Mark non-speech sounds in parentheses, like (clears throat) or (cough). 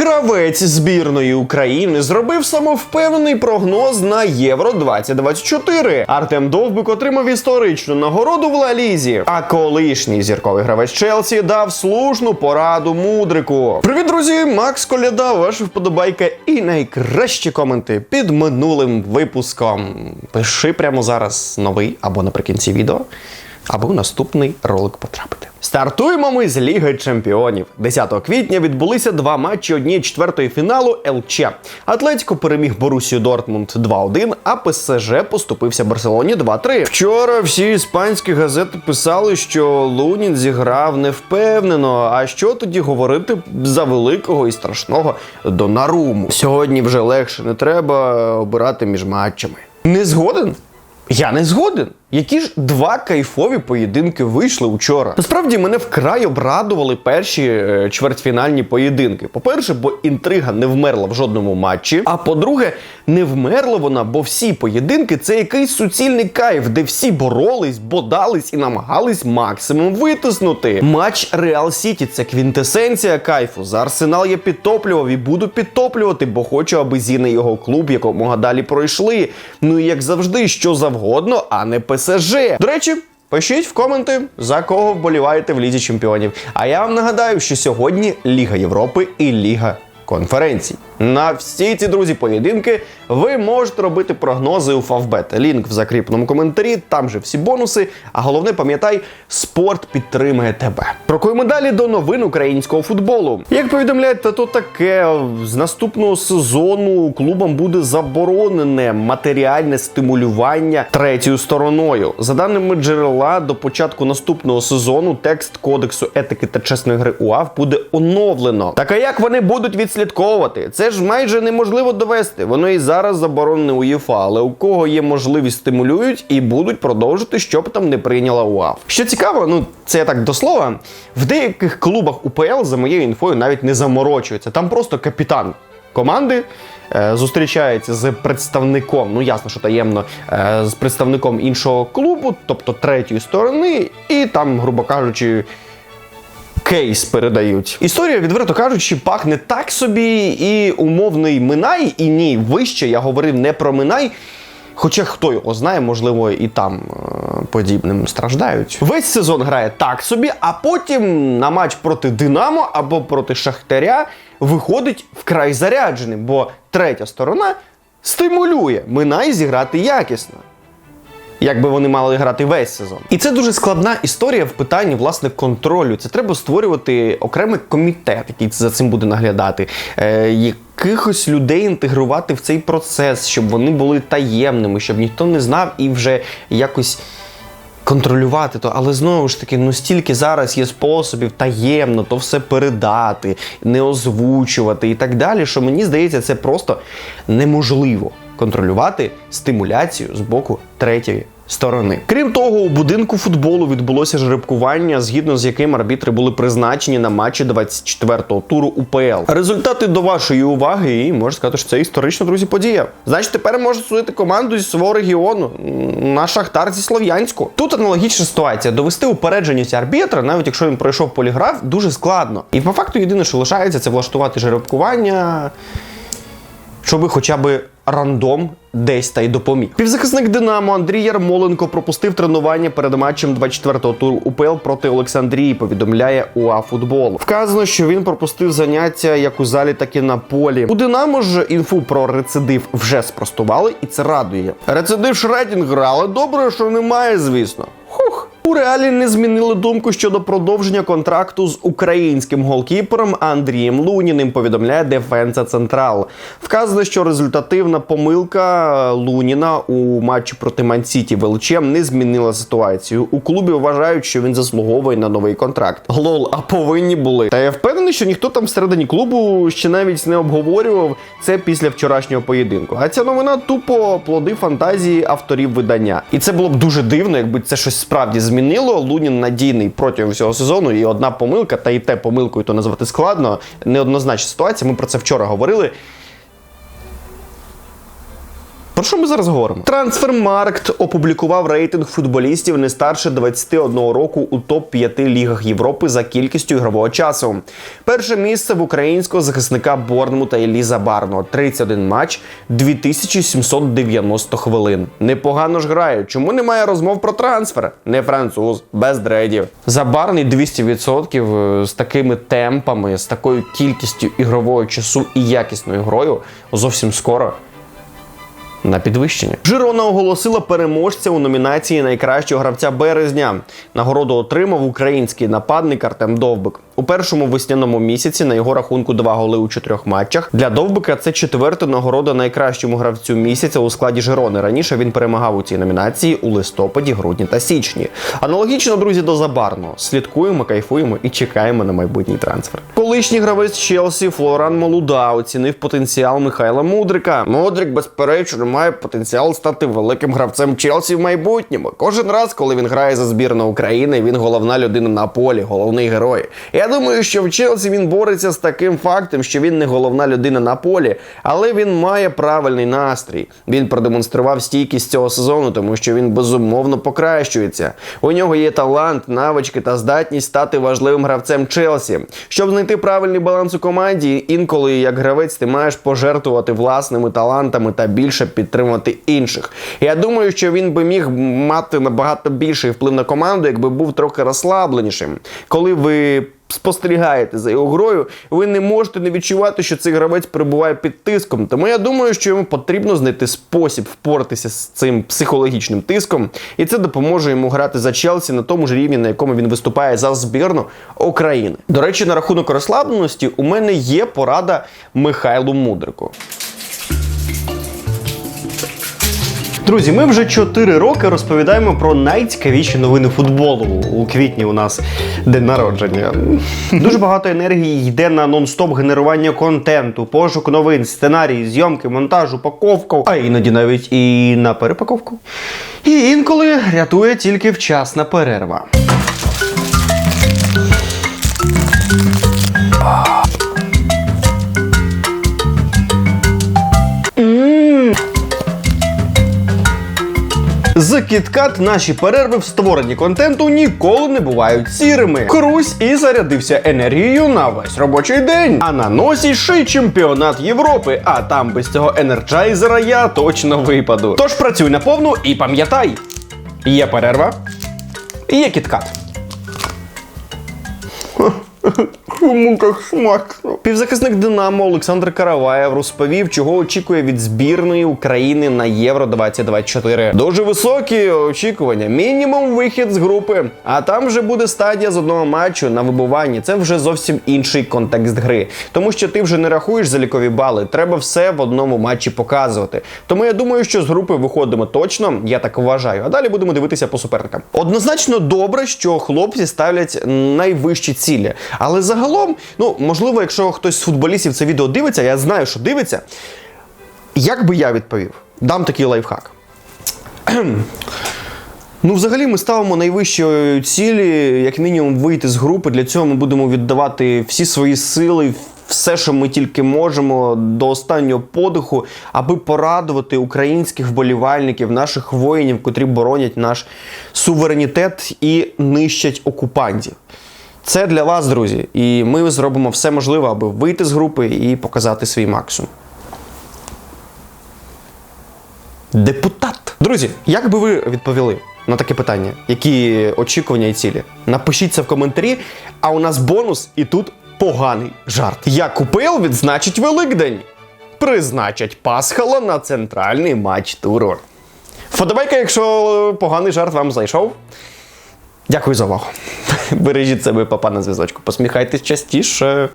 Гравець збірної України зробив самовпевнений прогноз на Євро 2024. Артем Довбик отримав історичну нагороду в Ла Лізі. А колишній зірковий гравець Челсі дав слушну пораду мудрику. Привіт, друзі! Макс Коляда, ваша вподобайка і найкращі коменти під минулим випуском. Пиши прямо зараз новий або наприкінці відео, аби у наступний ролик потрапити. Стартуємо ми з Ліги Чемпіонів. 10 квітня відбулися два матчі однієї четвертої фіналу ЛЧ. Атлетіко переміг Борусію Дортмунд 2-1, а ПСЖ поступився Барселоні 2-3. Вчора всі іспанські газети писали, що Лунін зіграв невпевнено. А що тоді говорити за великого і страшного Донаруму? Сьогодні вже легше не треба обирати між матчами. Не згоден? Я не згоден. Які ж два кайфові поєдинки вийшли учора? Насправді мене вкрай обрадували перші е, чвертьфінальні поєдинки. По-перше, бо інтрига не вмерла в жодному матчі. А по-друге, не вмерла вона, бо всі поєдинки це якийсь суцільний кайф, де всі боролись, бодались і намагались максимум витиснути. Матч Реал Сіті це квінтесенція кайфу. За арсенал я підтоплював і буду підтоплювати, бо хочу, аби Зіна і його клуб якомога далі пройшли. Ну і як завжди, що завгодно, а не ПСЖ. До речі. Пишіть в коменти, за кого вболіваєте в Лізі Чемпіонів. А я вам нагадаю, що сьогодні Ліга Європи і Ліга конференцій. На всі ці друзі поєдинки ви можете робити прогнози у Фавбет. Лінк в закріпленому коментарі, там же всі бонуси. А головне, пам'ятай, спорт підтримує тебе. Крокуємо далі до новин українського футболу. Як повідомляють, то таке з наступного сезону клубам буде заборонене матеріальне стимулювання третьою стороною. За даними джерела, до початку наступного сезону текст кодексу етики та чесної гри УАВ буде оновлено. Так а як вони будуть відслідковувати? Це ж майже неможливо довести. Воно і зараз заборонене УЄФА, але у кого є можливість стимулюють і будуть продовжити, щоб там не прийняла УАВ. Що цікаво, ну це я так до слова. В деяких клубах УПЛ за моєю інфою навіть не заморочується. Там просто капітан команди. е, Зустрічається з представником, ну ясно, що таємно, е, з представником іншого клубу, тобто третьої сторони, і там, грубо кажучи, кейс передають. Історія, відверто кажучи, пахне так собі, і умовний Минай, і ні, вище я говорив не про Минай. Хоча хто його знає, можливо, і там е, подібним страждають. Весь сезон грає так собі, а потім на матч проти Динамо або проти Шахтаря виходить вкрай зарядженим, бо третя сторона стимулює Минай зіграти якісно якби вони мали грати весь сезон. І це дуже складна історія в питанні власне контролю. Це треба створювати окремий комітет, який за цим буде наглядати. Е, Якихось людей інтегрувати в цей процес, щоб вони були таємними, щоб ніхто не знав і вже якось. Контролювати то, але знову ж таки, ну стільки зараз є способів таємно то все передати, не озвучувати і так далі. Що мені здається, це просто неможливо контролювати стимуляцію з боку третьої сторони. Крім того, у будинку футболу відбулося жеребкування, згідно з яким арбітри були призначені на матчі 24-го туру УПЛ. Результати до вашої уваги, і можна сказати, що це історична друзі подія. Значить, тепер можна судити команду зі свого регіону на Шахтар зі Слов'янську. Тут аналогічна ситуація. Довести упередженість арбітра, навіть якщо він пройшов поліграф, дуже складно. І по факту єдине, що лишається, це влаштувати жеребкування щоби хоча б рандом десь та й допоміг. Півзахисник Динамо Андрій Ярмоленко пропустив тренування перед матчем 24-го туру УПЛ проти Олександрії. Повідомляє УА футбол. Вказано, що він пропустив заняття як у залі, так і на полі. У Динамо ж інфу про рецидив вже спростували, і це радує. Рецидив Шредінг але добре, що немає, звісно. У реалі не змінили думку щодо продовження контракту з українським голкіпером Андрієм Луніним. Повідомляє Дефенса Централ. Вказано, що результативна помилка Луніна у матчі проти Мансіті Велчем не змінила ситуацію. У клубі вважають, що він заслуговує на новий контракт. Лол, а повинні були. Та я впевнений, що ніхто там всередині клубу ще навіть не обговорював це після вчорашнього поєдинку. А ця новина тупо плоди фантазії авторів видання. І це було б дуже дивно, якби це щось справді змінило. Лунін надійний протягом всього сезону, і одна помилка, та і те помилкою то назвати складно. Неоднозначна ситуація. Ми про це вчора говорили. Про що ми зараз говоримо? Трансфермаркт опублікував рейтинг футболістів не старше 21 року у топ-5 лігах Європи за кількістю ігрового часу. Перше місце в українського захисника Борнмута Еліза Барно 31 матч 2790 хвилин. Непогано ж грає. Чому немає розмов про трансфер? Не француз, без дредів. Забарний 200% з такими темпами, з такою кількістю ігрового часу і якісною грою зовсім скоро на підвищення. Жирона оголосила переможця у номінації найкращого гравця березня. Нагороду отримав український нападник Артем Довбик. У першому весняному місяці на його рахунку два голи у чотирьох матчах. Для Довбика це четверта нагорода найкращому гравцю місяця у складі Жирони. Раніше він перемагав у цій номінації у листопаді, грудні та січні. Аналогічно, друзі, до Забарного. Слідкуємо, кайфуємо і чекаємо на майбутній трансфер. Колишній гравець Челсі Флоран Молуда оцінив потенціал Михайла Мудрика. Мудрик, безперечно, має потенціал стати великим гравцем Челсі в майбутньому. Кожен раз, коли він грає за збірну України, він головна людина на полі, головний герой. Я думаю, що в Челсі він бореться з таким фактом, що він не головна людина на полі, але він має правильний настрій. Він продемонстрував стійкість цього сезону, тому що він безумовно покращується. У нього є талант, навички та здатність стати важливим гравцем Челсі. Щоб знайти правильний баланс у команді, інколи як гравець ти маєш пожертвувати власними талантами та більше підтримувати інших. Я думаю, що він би міг мати набагато більший вплив на команду, якби був трохи розслабленішим. Коли ви спостерігаєте за його грою, ви не можете не відчувати, що цей гравець перебуває під тиском. Тому я думаю, що йому потрібно знайти спосіб впоратися з цим психологічним тиском, і це допоможе йому грати за Челсі на тому ж рівні, на якому він виступає за збірну України. До речі, на рахунок розслабленості у мене є порада Михайлу Мудрику. Друзі, ми вже 4 роки розповідаємо про найцікавіші новини футболу. У квітні у нас день народження. Дуже багато енергії йде на нон-стоп генерування контенту, пошук новин, сценарії, зйомки, монтаж, упаковку, а іноді навіть і на перепаковку. І інколи рятує тільки вчасна перерва. З KitKat наші перерви в створенні контенту ніколи не бувають сірими. Крусь і зарядився енергією на весь робочий день. А на носі ще й чемпіонат Європи. А там без цього енерджайзера я точно випаду. Тож працюй на повну і пам'ятай: є перерва, є KitKat. Кому так смачно. Півзахисник Динамо Олександр Караваєв розповів, чого очікує від збірної України на Євро 2024. Дуже високі очікування. Мінімум вихід з групи. А там вже буде стадія з одного матчу на вибуванні. Це вже зовсім інший контекст гри. Тому що ти вже не рахуєш залікові бали. Треба все в одному матчі показувати. Тому я думаю, що з групи виходимо точно. Я так вважаю. А далі будемо дивитися по суперникам. Однозначно добре, що хлопці ставлять найвищі цілі. Але загалом, ну можливо, якщо хтось з футболістів це відео дивиться, я знаю, що дивиться. Як би я відповів? Дам такий лайфхак. (clears throat) Ну, взагалі, ми ставимо найвищі цілі, як мінімум, вийти з групи. Для цього ми будемо віддавати всі свої сили, все, що ми тільки можемо, до останнього подиху, аби порадувати українських вболівальників, наших воїнів, котрі боронять наш суверенітет і нищать окупантів. Це для вас, друзі, і ми зробимо все можливе, аби вийти з групи і показати свій максимум. Депутат. Друзі, як би ви відповіли на таке питання? Які очікування і цілі? Напишіть це в коментарі, а у нас бонус і тут поганий жарт. Як купил відзначить Великдень. Призначать Пасхала на центральний матч туру. Вподобайка, якщо поганий жарт вам зайшов. Дякую за увагу. Бережіть себе, папа на зв'язочку. Посміхайтесь частіше.